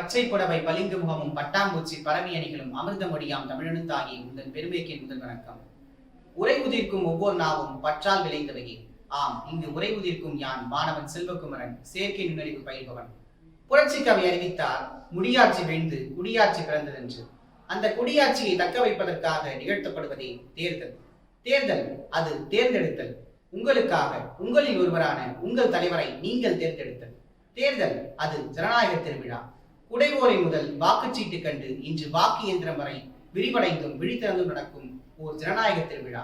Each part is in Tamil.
பச்சை புடவை பளிங்கு முகமும் பட்டாம்பூச்சி பரவி அணிகளும் அமிர்தமொழியாம் தமிழெழுத்தாகி உந்தன் பெருமைக்கு முதல் வணக்கம். உரை உதிர்க்கும் ஒவ்வொரு நாவும் பற்றால் விளைந்தவையே ஆம் இங்கு உரை உதிர்க்கும் யான் மாணவன் செல்வகுமரன் செயற்கை நுண்ணறிவு பயில்பவன். புரட்சி கவி அறிவித்தார் முடியாட்சி வீழ்ந்து குடியாட்சி பிறந்ததென்று. அந்த குடியாட்சியை தக்க வைப்பதற்காக நிகழ்த்தப்படுவதே தேர்தல். தேர்தல் அது தேர்ந்தெடுத்தல். உங்களுக்காக உங்களில் ஒருவரான உங்கள் தலைவரை நீங்கள் தேர்ந்தெடுத்தல். தேர்தல் அது ஜனநாயக திருவிழா. உடைவோரை முதல் வாக்குச்சீட்டு கண்டு இன்று வாக்கு இயந்திரம் வரை விரிவடைந்தும் விழித்திறந்தும் நடக்கும் ஓர் ஜனநாயக திருவிழா.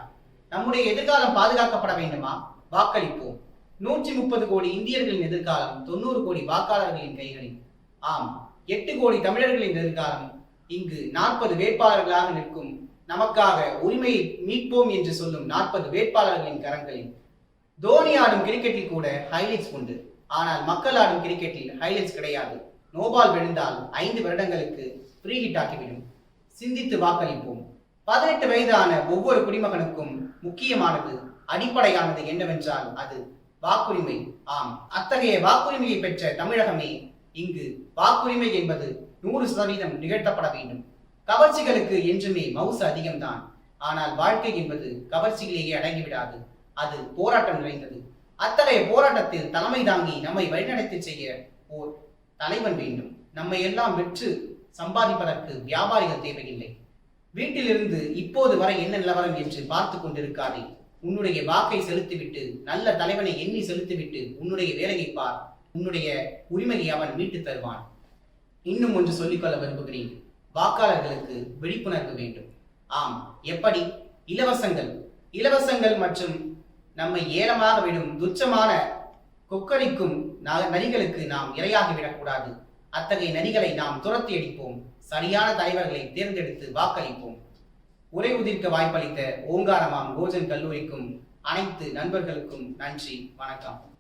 நம்முடைய எதிர்காலம் பாதுகாக்கப்பட வேண்டுமா? வாக்களிப்போம். நூற்றி முப்பது கோடி இந்தியர்களின் எதிர்காலம் தொண்ணூறு கோடி வாக்காளர்களின் கைகளில். ஆம் எட்டு கோடி தமிழர்களின் எதிர்காலம். இங்கு நாற்பது வேட்பாளர்களாக நிற்கும் நமக்காக உரிமையை மீட்போம் என்று சொல்லும் நாற்பது வேட்பாளர்களின் கரங்களில். தோனி ஆடும் கிரிக்கெட்டில் கூட ஹைலைட்ஸ் உண்டு. ஆனால் மக்கள் ஆடும் கிரிக்கெட்டில் ஹைலைட்ஸ் கிடையாது. நோபால் விழுந்தால் ஐந்து வருடங்களுக்கு ஃப்ரீ ஹிட் ஆக்கிவிடும். சிந்தித்து வாக்களிப்போம். பதினெட்டு வயதான ஒவ்வொரு குடிமகனுக்கும் முக்கியமானது அடிப்படையானது என்னவென்றால் அது வாக்குரிமை. ஆம் அத்தகைய வாக்குரிமையை பெற்ற தமிழகமே இங்கு வாக்குரிமை என்பது நூறு சதவீதம் நிகழ்த்தப்பட வேண்டும். கவர்ச்சிகளுக்கு என்றுமே மவுசு அதிகம்தான். ஆனால் வாழ்க்கை என்பது கவர்ச்சியிலேயே அடங்கிவிடாது. அது போராட்டம் நிறைந்தது. அத்தகைய போராட்டத்தில் தலைமை தாங்கி நம்மை வழிநடத்தி செய்ய ஓர் தலைவன் வேண்டும். நம்மை எல்லாம் வெற்று சம்பாதிப்பதற்கு வியாபாரிகள் தேவையில்லை. வீட்டிலிருந்து இப்போது வரை என்ன நிலவரம் என்று பார்த்து கொண்டிருக்காதே. உன்னுடைய வாக்கை செலுத்திவிட்டு நல்ல தலைவனை எண்ணி செலுத்திவிட்டு உன்னுடைய வேலையை பார். உன்னுடைய உரிமையை அவன் மீட்டு தருவான். இன்னும் ஒன்று சொல்லிக்கொள்ள விரும்புகிறேன். வாக்காளர்களுக்கு விழிப்புணர்வு வேண்டும். ஆம் எப்படி? இலவசங்கள். இலவசங்கள் மற்றும் நம்மை ஏலமாக விடும் துச்சமான கொக்கரிக்கும் நரிகளுக்கு நாம் இரையாகி விடக்கூடாது அத்தகைய நரிகளை நாம் துரத்தி அடிப்போம். சரியான தலைவர்களை தேர்ந்தெடுத்து வாக்களிப்போம். உரை உதிர்க்க வாய்ப்பளித்த ஓங்காரமாம் கோஜன் கல்லூரிக்கும் அனைத்து நண்பர்களுக்கும் நன்றி வணக்கம்.